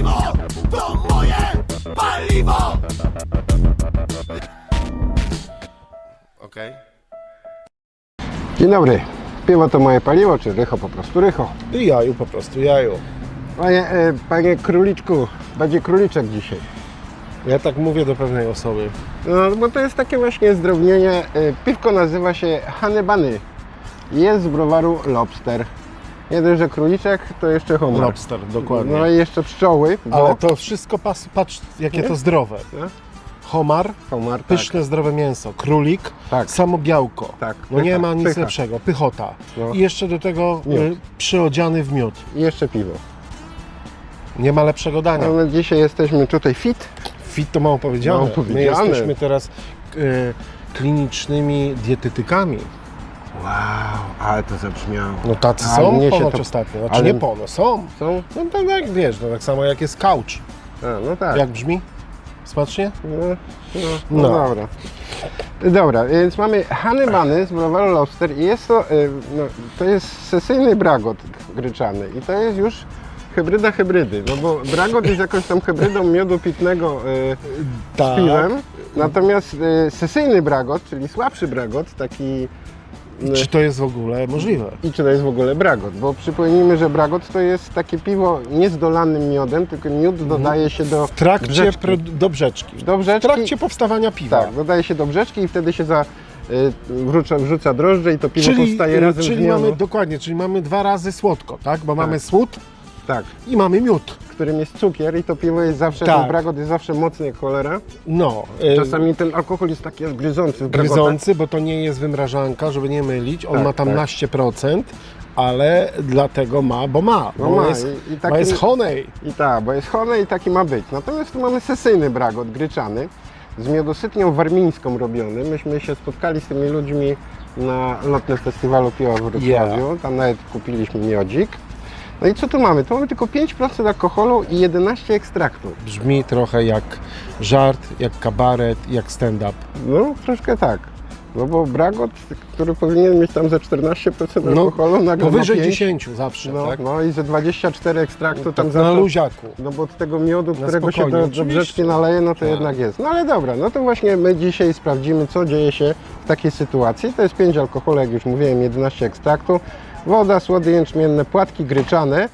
piwo to moje paliwo! Okej. Dzień dobry. Piwo to moje paliwo, czy rycho po prostu rycho. I jaju, po prostu jaju. Panie, e, panie króliczku, będzie króliczek dzisiaj. Ja tak mówię do pewnej osoby. No, bo to jest takie właśnie zdrownienie. E, piwko nazywa się Hanebany. Jest z browaru Lobster. Nie dość, że króliczek, to jeszcze homar. Lobster, dokładnie. No i jeszcze pszczoły, bo Ale to wszystko pas, patrz, jakie to zdrowe. Nie? Homar, homar, tak. pyszne, zdrowe mięso, królik, Tak. samo białko. Tak, No nie ma nic pycha. lepszego, pychota. No. I jeszcze do tego Miód. y, przyodziany w miód. I jeszcze piwo. Nie ma lepszego dania. No, dzisiaj jesteśmy tutaj fit. Fit to mało powiedziane. Mało My powiedziane. jesteśmy teraz y, klinicznymi dietetykami. Wow, ale to zabrzmiało. No tacy A są mnie się ponoć to- ostatnio. Znaczy ale- nie pono, są. Są? No tak wiesz, no tak samo jak jest couch. A, no tak. Jak brzmi? Smacznie? No, no, no, No. dobra. Dobra, więc mamy Hanebany z browaru Lobster i jest to, y, no, to jest sesyjny bragot gryczany i to jest już hybryda hybrydy, no bo bragot jest jakąś tam hybrydą miodu pitnego y, Tak. z piwem, natomiast y, sesyjny bragot, czyli słabszy bragot, taki Czy to jest w ogóle możliwe? i czy to jest w ogóle bragot, bo przypomnijmy, że bragot to jest takie piwo nie z dolanym miodem, tylko miód dodaje się do W trakcie brzeczki. pro, do brzeczki. Do W brzeczki trakcie powstawania piwa. Tak, dodaje się do brzeczki i wtedy się za, y, wrzuca, wrzuca drożdże i to piwo Czyli, powstaje razem czyli z mamy dokładnie, czyli mamy dwa razy słodko, tak? Bo mamy słód Tak, i mamy miód. Którym jest cukier i to piwo jest zawsze, Tak. ten bragot jest zawsze mocny jak cholera. No. y, Czasami ten alkohol jest taki aż gryzący gryzący, bo to nie jest wymrażanka, żeby nie mylić. On Tak, ma tam tak. naście procent, ale dlatego ma, bo ma. No bo ma jest, i- i taki- jest honej. I tak, bo jest chole i taki ma być. Natomiast tu mamy sesyjny bragot gryczany z miodosytnią warmińską robiony. Myśmy się spotkali z tymi ludźmi na lotnym festiwalu piwa w Wrocławiu. Yeah. Tam nawet kupiliśmy miodzik. No i co tu mamy? Tu mamy tylko 5% alkoholu i 11 ekstraktów. Brzmi trochę jak żart, jak kabaret, jak stand-up. No, troszkę tak. No bo Bragot, który powinien mieć tam ze 14% alkoholu, nagle No, Powyżej ma 5. 10 zawsze, No, tak? no i ze 24 ekstraktu tam tak za na to, luziaku. No bo od tego miodu, Na którego się do, do brzeczki naleje, no to Tak. jednak jest. No ale dobra, no to właśnie my dzisiaj sprawdzimy, co dzieje się w takiej sytuacji. To jest 5 alkoholu, jak już mówiłem, 11 ekstraktu, woda, słody jęczmienne, płatki gryczane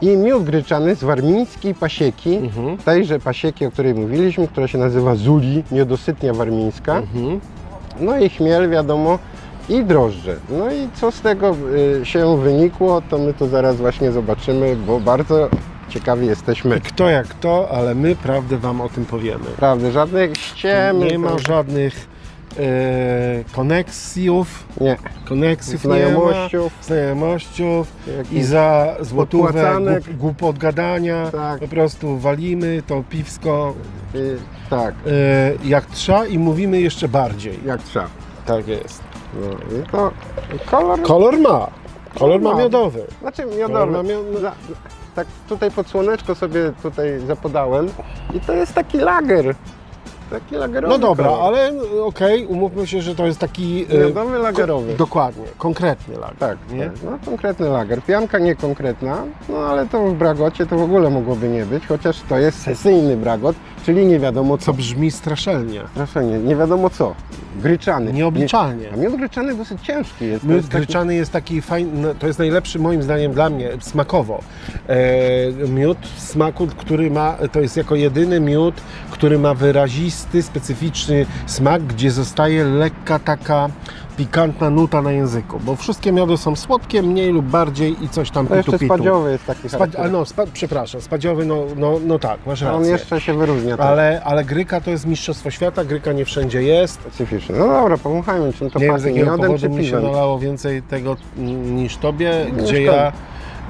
i miód gryczany z warmińskiej pasieki, Mhm. tejże pasieki, o której mówiliśmy, która się nazywa Zuli, miodosytnia warmińska. Mhm. No i chmiel, wiadomo, i drożdże. No i co z tego y, się wynikło, to my to zaraz właśnie zobaczymy, bo bardzo ciekawi jesteśmy. Kto jak kto, ale my prawdę Wam o tym powiemy. Prawda, żadnych ściemy. Nie ma to- żadnych e, koneksjów, Nie, koneksjów nie Znajomościów. ma, znajomościów Jakichś i za złotówę podpłacanek. głup, głupot gadania Tak. po prostu walimy to piwsko y, tak, e, jak trza i mówimy jeszcze bardziej. jak trzeba. Tak jest. No i to kolor, Kolor ma. Kolor ma ma. miodowy. znaczy Kolor miodowy. ma mio- Za, tak tutaj pod słoneczko sobie tutaj zapodałem i to jest taki lager. Taki lagerowy No dobra, kolor. ale no, okej, umówmy się, że to jest taki... e, Miodowy lagerowy. Dokładnie, konkretny lager. Tak, nie? tak, no konkretny lager. Pianka niekonkretna, no ale to w Bragocie to w ogóle mogłoby nie być, chociaż to jest sesyjny Bragot, czyli nie wiadomo Co co. brzmi straszelnie. Proszę nie, nie wiadomo co. Gryczany. Nieobliczalnie. Nie, a miód gryczany dosyć ciężki jest. To Miód jest taki- gryczany jest taki fajny, no, to jest najlepszy moim zdaniem dla mnie smakowo. E, miód w smaku, który ma, to jest jako jedyny miód, który ma wyrazisty, specyficzny smak, gdzie zostaje lekka taka pikantna nuta na języku, bo wszystkie miody są słodkie, mniej lub bardziej i coś tam jeszcze pitu, pitu. spadziowy jest taki Spad, a no, spa, przepraszam, spadziowy, no, no, no tak, masz On rację. jeszcze się wyróżnia. Ale... Ale, ale gryka to jest mistrzostwo świata, gryka nie wszędzie jest. Specyficzny. No dobra, pomachajmy, czym to Nie pachnie, miodem czy mi się nalało więcej tego niż tobie, Nie gdzie ja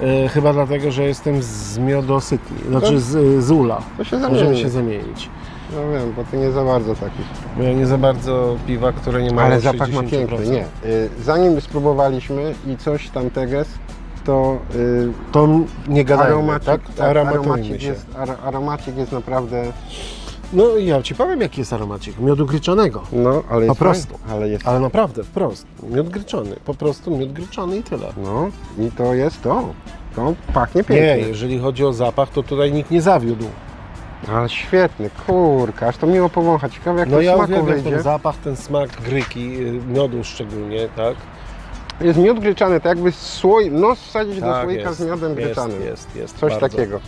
e, chyba dlatego, że jestem z miodosytni, znaczy z, z ula. To się Możemy się zamienić. No wiem, bo ty nie za bardzo taki. Bo ja nie za bardzo piwa, które nie mają Ale zapach ma 60%. piękny, nie. Y, Zanim spróbowaliśmy i coś tam teges, to y, To nie gadajmy, aromacik, tak? tak, Aromatujmy aromacik, się. jest, ar, aromacik jest naprawdę, No i ja Ci powiem, jaki jest aromacik. Miodu gryczanego. no, ale jest Po prostu. fajny, ale jest, Ale naprawdę, wprost. Miód gryczany. Po prostu miód gryczany i tyle. no i to jest to. To pachnie Nie, pięknie. jeżeli chodzi o zapach, to tutaj nikt nie zawiódł. Ale świetny, kurka, aż to miło powąchać. Ciekawe jak No to ja smaku uwielbiam wyjdzie. ten zapach, ten smak gryki, y, miodu szczególnie, tak? Jest miód gryczany, tak jakby słoi, nos wsadzić do tak słoika z miodem jest, gryczanym. jest, jest. Coś bardzo. takiego.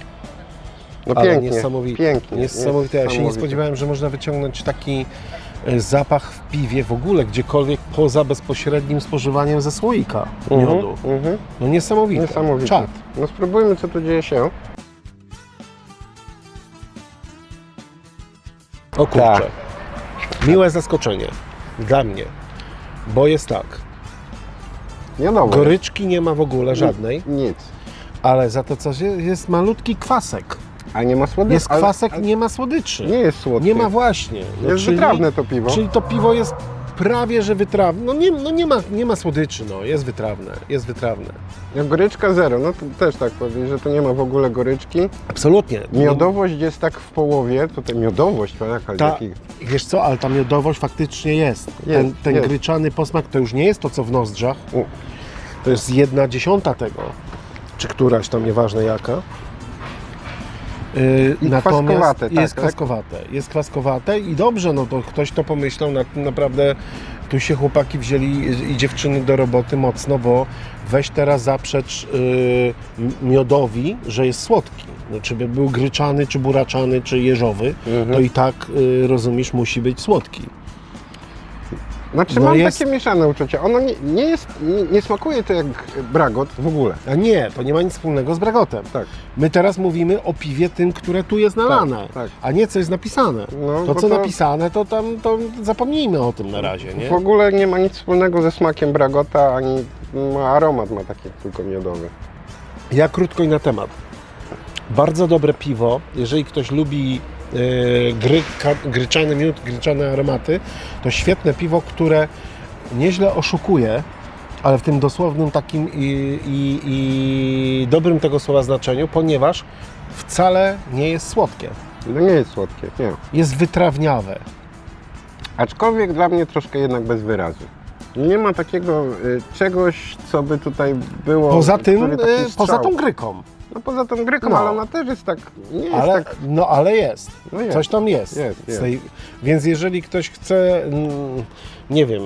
No Ale pięknie, niesamowite. pięknie. Niesamowite. Ja się nie niesamowite. spodziewałem, że można wyciągnąć taki e, zapach w piwie w ogóle, gdziekolwiek poza bezpośrednim spożywaniem ze słoika Mhm, miodu. mhm. No niesamowite. Niesamowite. Czad. No spróbujmy co tu dzieje się. O kurczę. Tak. Miłe zaskoczenie dla mnie, bo jest tak. Goryczki nie ma w ogóle żadnej, Nic. ale za to coś jest, jest malutki kwasek. A nie ma słodyczy. Jest kwasek, ale nie ma słodyczy. Nie jest słodkie. Nie ma właśnie. No, Jest wytrawne to piwo. Czyli to piwo jest prawie, że wytrawne. No nie, no nie, ma, nie ma słodyczy, no jest wytrawne, jest wytrawne. Jak goryczka zero, no to też tak powiem, że to nie ma w ogóle goryczki. Absolutnie. Miodowość jest tak w połowie, tutaj miodowość, ale Ta, jaki... wiesz co, ale ta miodowość faktycznie jest. ten ten jest. gryczany posmak to już nie jest to, co w nozdrzach. U. To jest jedna dziesiąta tego, czy któraś tam, nieważne jaka. I kwaskowate, tak, jest tak? kwaskowate, jest kwaskowate i dobrze, no to ktoś to pomyślał, na, naprawdę tu się chłopaki wzięli i dziewczyny do roboty mocno, bo weź teraz zaprzecz yy, miodowi, że jest słodki. No, czy by był gryczany, czy buraczany, czy jeżowy, Mhm. to i tak, yy, rozumiesz, musi być słodki. Znaczy No mam jest- takie mieszane uczucia. Ono nie, nie jest, nie, nie smakuje to jak bragot w ogóle. A nie, to nie ma nic wspólnego z bragotem. Tak. My teraz mówimy o piwie tym, które tu jest nalane, tak. a nie co jest napisane. No, to co to- napisane, to tam to zapomnijmy o tym na razie, nie? W ogóle nie ma nic wspólnego ze smakiem bragota, ani ma aromat ma taki tylko miodowy. Ja krótko i na temat. Bardzo dobre piwo, jeżeli ktoś lubi gry, ka, gryczany miód, gryczane aromaty, to świetne piwo, które nieźle oszukuje, ale w tym dosłownym takim i, i, i dobrym tego słowa znaczeniu, ponieważ wcale nie jest słodkie. No nie jest słodkie, nie. Jest wytrawniawe. Aczkolwiek dla mnie troszkę jednak bez wyrazu. Nie ma takiego y, czegoś, co by tutaj było. Poza tym, e, poza tą gryką. No poza tą gryką, No. ale ona też jest tak. Nie jest Ale, tak. no ale jest. No jest. Coś tam jest. Jest, jest. tej, więc jeżeli ktoś chce, mm, nie wiem,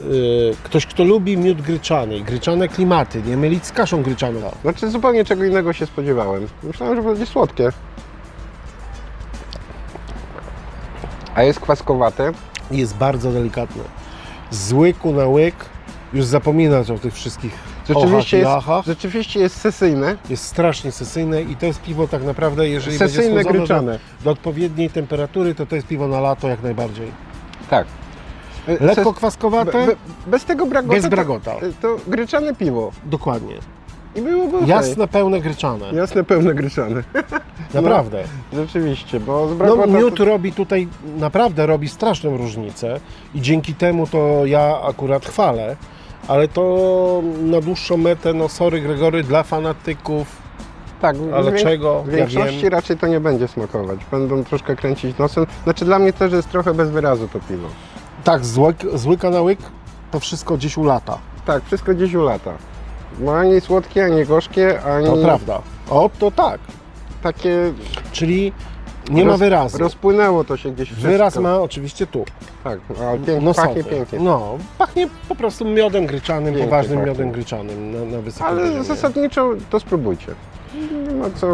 y, ktoś kto lubi miód gryczany, gryczane klimaty, nie mylić z kaszą gryczaną. Znaczy zupełnie czego innego się spodziewałem. Myślałem, że będzie słodkie. A jest kwaskowate. Jest bardzo delikatne. Z łyku na łyk już zapominać o tych wszystkich Rzeczywiście jest, rzeczywiście jest sesyjne. Jest strasznie sesyjne i to jest piwo tak naprawdę, jeżeli będzie Sesyjne do, gryczane. do odpowiedniej temperatury, to to jest piwo na lato jak najbardziej. Tak. Lekko ses- kwaskowate, be, be, bez tego bragota. bez bragota. To, to gryczane piwo. dokładnie. I byłoby okej. Jasne, pełne gryczane. Jasne, pełne gryczane. Naprawdę. Rzeczywiście, bo z No, bragota... miód to- robi tutaj, naprawdę robi straszną różnicę i dzięki temu to ja akurat chwalę, ale to na dłuższą metę, no sorry Gregory, dla fanatyków, tak, ale w czego? W Ja większości wiem. raczej to nie będzie smakować. Będą troszkę kręcić nosem. Znaczy dla mnie też jest trochę bez wyrazu to piwo. Tak, z, łyk, z łyka na łyk to wszystko gdzieś ulata. Tak, wszystko gdzieś u lata. Ma ani słodkie, ani gorzkie, ani To prawda. O, to tak. takie... Czyli nie ma roz- wyrazu. Rozpłynęło to się gdzieś wszystko. Wyraz ma oczywiście tu. Tak, ale pięknie, Nosowy. pachnie pięknie. No, pachnie po prostu miodem gryczanym, Pięknie poważnym pachnie. miodem gryczanym na, na wysokim Ale poziomie. zasadniczo to spróbujcie. Nie ma co...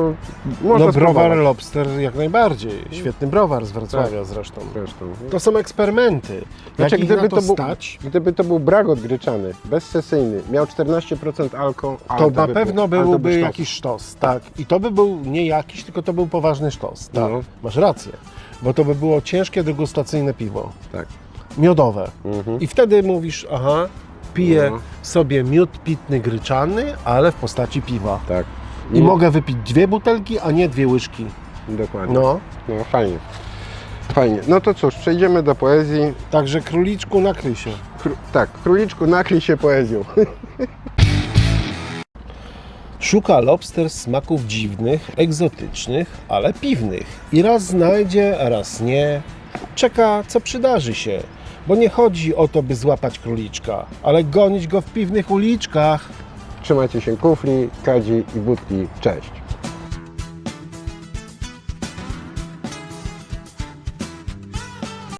Można No browar spróbować. Lobster jak najbardziej. Świetny browar z Wrocławia zresztą. Zresztą. To są eksperymenty. Jak Znaczy, ich gdyby na to, to był- stać, Gdyby to był bragot gryczany, bezsesyjny, miał 14% alko, ale to na by pewno ale to by byłby sztos. jakiś sztos. Tak. I to by był nie jakiś, tylko to był poważny sztos. Tak. No. Masz rację. Bo to by było ciężkie degustacyjne piwo. Tak. Miodowe. Mhm. I wtedy mówisz, aha, piję No. sobie miód pitny gryczany, ale w postaci piwa. Tak. I mogę wypić dwie butelki, a nie dwie łyżki. Dokładnie. No. No fajnie. Fajnie. No to cóż, przejdziemy do poezji. Także króliczku nakryj się. Kró- tak, króliczku, nakryj się poezją. Szuka lobster smaków dziwnych, egzotycznych, ale piwnych. I raz znajdzie, a raz nie. Czeka, co przydarzy się. Bo nie chodzi o to, by złapać króliczka, ale gonić go w piwnych uliczkach. Trzymajcie się kufli, kadzi i budki. Cześć!